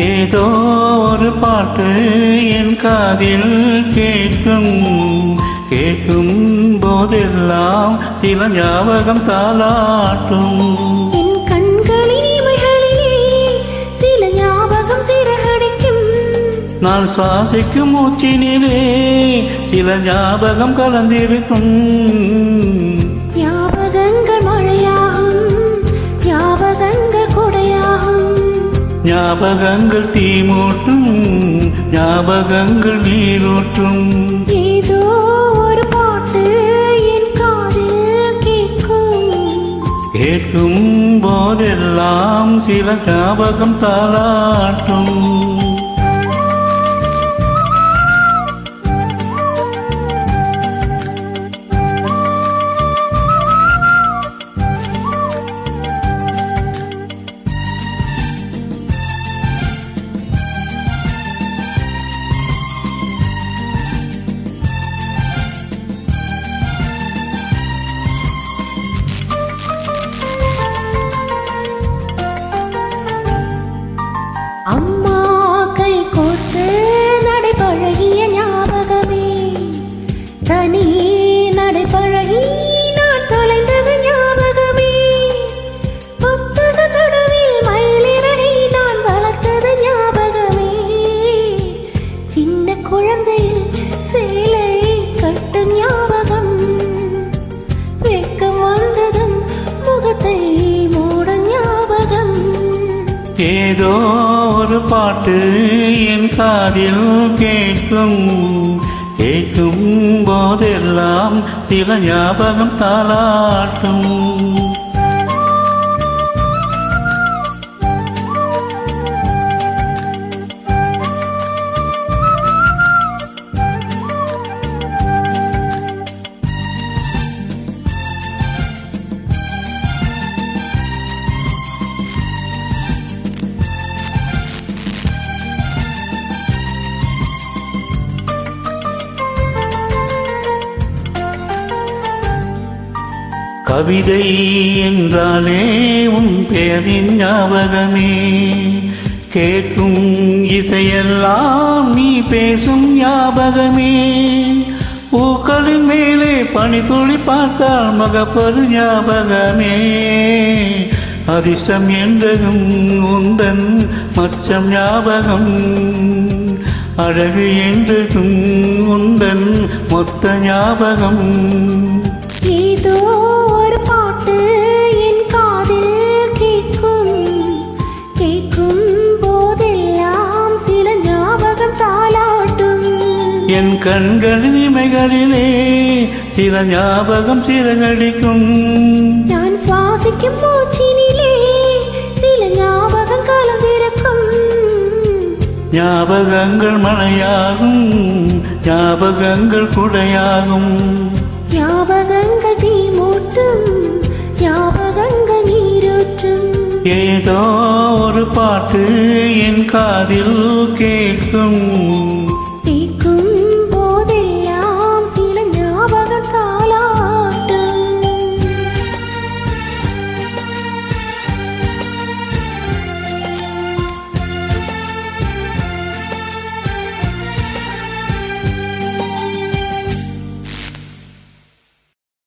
ஏதோ ஒரு பாட்டு என் காதில் கேட்கும். கேட்கும் போதெல்லாம் சில ஞாபகம் தாளாட்டும். நான் சுவாசிக்கும் மூச்சினிலே சில ஞாபகம் கலந்திருக்கும். ஞாபகங்கள் தீமூட்டும் ஞாபகங்கள் நீரூட்டும் ஏதோ ஒரு பாட்டு என் காதில் கேட்கும். கேட்கும் போதெல்லாம் சில ஞாபகம் தாளாட்டும். ஏதோ ஒரு பாட்டு என் காதில் கேட்கும். கேட்கும் போதெல்லாம் சில ஞாபகம் தாளாட்டும். கவிதை என்றாலே உன் பெயரின் ஞாபகமே. கேட்கும் இசையெல்லாம் நீ பேசும் ஞாபகமே. பூக்களின் மேலே பனித்துளி பார்த்தால் மகப்பரு ஞாபகமே. அதிர்ஷ்டம் என்றதும் உந்தன் மச்சம் ஞாபகம். அழகு என்றதும் உந்தன் மொத்த ஞாபகம். என் கண்களின் இமைகளிலே சில ஞாபகம் சிறகடிக்கும். நான் சுவாசிக்கும் மூச்சினிலே சில ஞாபகம் கலந்திருக்கும் ஞாபகங்கள் மழையாகும் ஞாபகங்கள் குடையாகும். ஞாபகங்கள் தீ மூட்டும் ஞாபகங்கள் நீரூற்றும். ஏதோ ஒரு பாட்டு என் காதில் கேட்கும்.